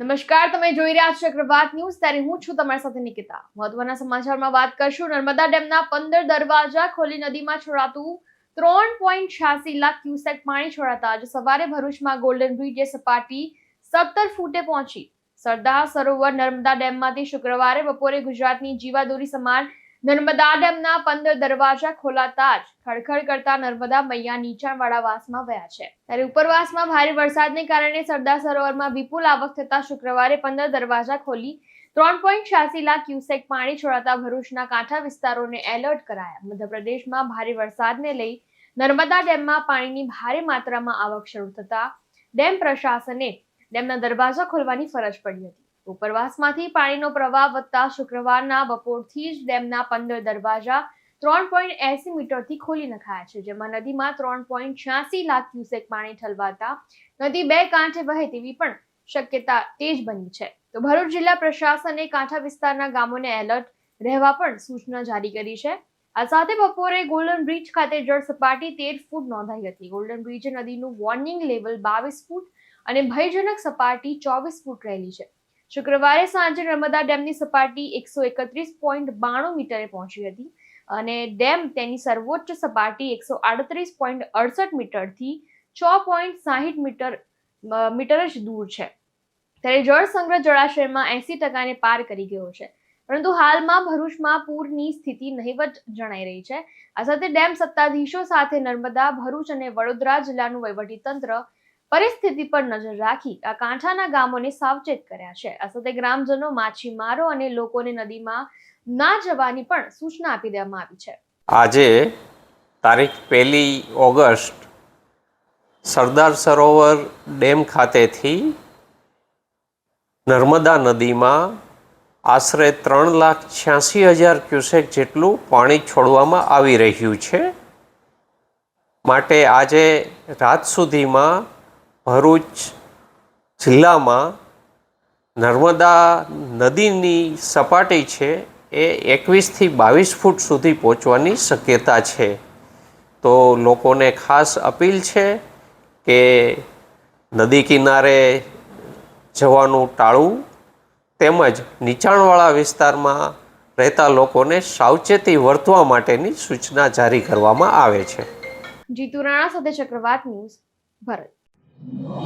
નમસ્કાર, તમે જોઈ રહ્યા છો ચક્રવાત ન્યૂઝ. ત્યારે હું છું તમારી સાથે નિકિતા. મહત્વના સમાચારમાં વાત કરશું. નર્મદા ડેમના પંદર દરવાજા ખોલી નદીમાં છોડાતું ત્રણ પોઈન્ટ છ્યાસી લાખ ક્યુસેક પાણી છોડાતા આજે સવારે ભરૂચમાં ગોલ્ડન બ્રિજે સપાટી સત્તર ફૂટે પહોંચી. સરદાર સરોવર નર્મદા ડેમમાંથી શુક્રવારે બપોરે ગુજરાતની જીવાદોરી સમાન નર્મદા ડેમના પંદર દરવાજા ખોલાતા જ ખડખડ કરતા નર્મદા મૈયા નીચાણવાળા વાસમાં વયા છે. ત્યારે ઉપરવાસમાં ભારે વરસાદને કારણે સરદાર સરોવરમાં વિપુલ આવક થતા શુક્રવારે પંદર દરવાજા ખોલી ત્રણ પોઈન્ટ છ્યાસી લાખ ક્યુસેક પાણી છોડાતા ભરૂચના કાંઠા વિસ્તારોને એલર્ટ કરાયા. મધ્યપ્રદેશમાં ભારે વરસાદને લઈ નર્મદા ડેમમાં પાણીની ભારે માત્રામાં આવક શરૂ થતા ડેમ પ્રશાસને ડેમના દરવાજા ખોલવાની ફરજ પડી હતી. ઉપરવાસમાંથી પાણીનો પ્રવાહ વધતા શુક્રવારના બપોરથી જ ડેમના પંદર દરવાજા ત્રણ પોઈન્ટ એસી મીટરથી ખોલી નખાયા છે, જેમાં નદીમાં ત્રણ પોઈન્ટ છ્યાસી લાખ ક્યુસેક પાણી ઠલવાતા નદી બે કાંઠે વહે તેવી પણ શક્યતા તેજ બની છે. તો ભરૂચ જિલ્લા પ્રશાસને કાંઠા વિસ્તારના ગામોને એલર્ટ રહેવા પણ સૂચના જારી કરી છે. આ સાથે બપોરે ગોલ્ડન બ્રિજ ખાતે જળ સપાટી તેર ફૂટ નોંધાઈ હતી. ગોલ્ડન બ્રિજ નદીનું વોર્નિંગ લેવલ બાવીસ ફૂટ અને ભયજનક સપાટી ચોવીસ ફૂટ રહેલી છે. શુક્રવારે સાંજે નર્મદા ડેમની સપાટી એકસો એકત્રીસ પોઈન્ટ બાણું મીટરે પહોંચી હતી અને ડેમ તેની સર્વોચ્ચ સપાટી એકસો આડત્રીસ પોઈન્ટ અડસઠ મીટરથી છ પોઈન્ટ સાહીઠ મીટર મીટર જ દૂર છે. ત્યારે જળ સંગ્રહ જળાશયમાં એસી ટકાને પાર કરી ગયો છે. પરંતુ હાલમાં ભરૂચમાં પૂરની સ્થિતિ નહિવત જણાઈ રહી છે. આ સાથે ડેમ સત્તાધીશો સાથે નર્મદા, ભરૂચ અને વડોદરા જિલ્લાનું વહીવટીતંત્ર પરિસ્થિતિ પર નજર રાખી આ કાંઠાના ગામોને સાવચેત કર્યા છે. આ સાથે ગ્રામજનો માછીમારો અને લોકોને નદીમાં ના જવાની પણ સૂચના આપી દેવામાં આવી છે. આજે તારીખ પહેલી ઓગસ્ટ સરદાર સરોવર ડેમ ખાતેથી નર્મદા નદીમાં આશરે ત્રણ લાખ છ્યાસી હજાર ક્યુસેક જેટલું પાણી છોડવામાં આવી રહ્યું છે. માટે આજે રાત સુધીમાં ભરૂચ જિલ્લામાં નર્મદા નદીની સપાટી છે એ એકવીસથી બાવીસ ફૂટ સુધી પહોંચવાની શક્યતા છે. તો લોકોને ખાસ અપીલ છે કે નદી કિનારે જવાનું ટાળવું તેમજ નીચાણવાળા વિસ્તારમાં રહેતા લોકોને સાવચેતી વર્તવા માટેની સૂચના જારી કરવામાં આવે છે. જીતુ રાણા સાથે ચક્રવાત ન્યૂઝ ભરત No.